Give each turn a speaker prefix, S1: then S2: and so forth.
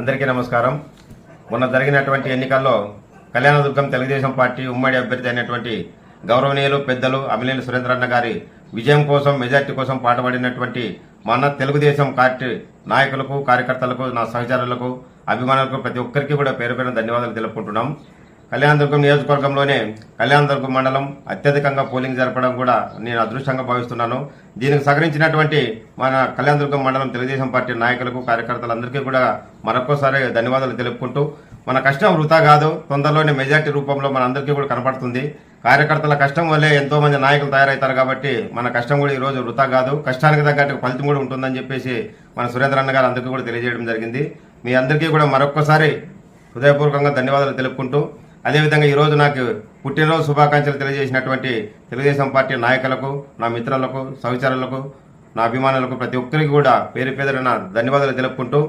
S1: అందరికీ నమస్కారం. మొన్న జరిగినటువంటి ఎన్నికల్లో కళ్యాణదుర్గం తెలుగుదేశం పార్టీ ఉమ్మడి అభ్యర్థి అయినటువంటి గౌరవనీయులు పెద్దలు అమిలేని సురేంద్రన్న గారి విజయం కోసం మెజార్టీ కోసం పాటుపడినటువంటి మన తెలుగుదేశం పార్టీ నాయకులకు కార్యకర్తలకు నా సహచరులకు అభిమానులకు ప్రతి ఒక్కరికి కూడా పేరు పేరున ధన్యవాదాలు తెలుపుకుంటున్నాం. కళ్యాణదుర్గం నియోజకవర్గంలోనే కళ్యాణదుర్గం మండలం అత్యధికంగా పోలింగ్ జరపడం కూడా నేను అదృష్టంగా భావిస్తున్నాను. దీనికి సహకరించినటువంటి మన కళ్యాణదుర్గం మండలం తెలుగుదేశం పార్టీ నాయకులకు కార్యకర్తలందరికీ కూడా మరొకసారి ధన్యవాదాలు తెలుపుకుంటూ మన కష్టం వృధా కాదు తొందరలోనే మెజార్టీ రూపంలో మన అందరికీ కూడా కనపడుతుంది. కార్యకర్తల కష్టం వల్లే ఎంతో మంది నాయకులు తయారవుతారు కాబట్టి మన కష్టం కూడా ఈ రోజు వృతా కాదు. కష్టానికి తగ్గట్టు ఫలితం కూడా ఉంటుందని చెప్పేసి మన సురేంద్రన్న గారు అందరికీ కూడా తెలియజేయడం జరిగింది. మీ అందరికీ కూడా మరొక్కసారి హృదయపూర్వకంగా ధన్యవాదాలు తెలుపుకుంటూ అదేవిధంగా ఈరోజు నాకు పుట్టినరోజు శుభాకాంక్షలు తెలియజేసినటువంటి తెలుగుదేశం పార్టీ నాయకులకు నా మిత్రులకు సహచరులకు నా అభిమానులకు ప్రతి ఒక్కరికి కూడా పేరు పేదలైన ధన్యవాదాలు తెలుపుకుంటూ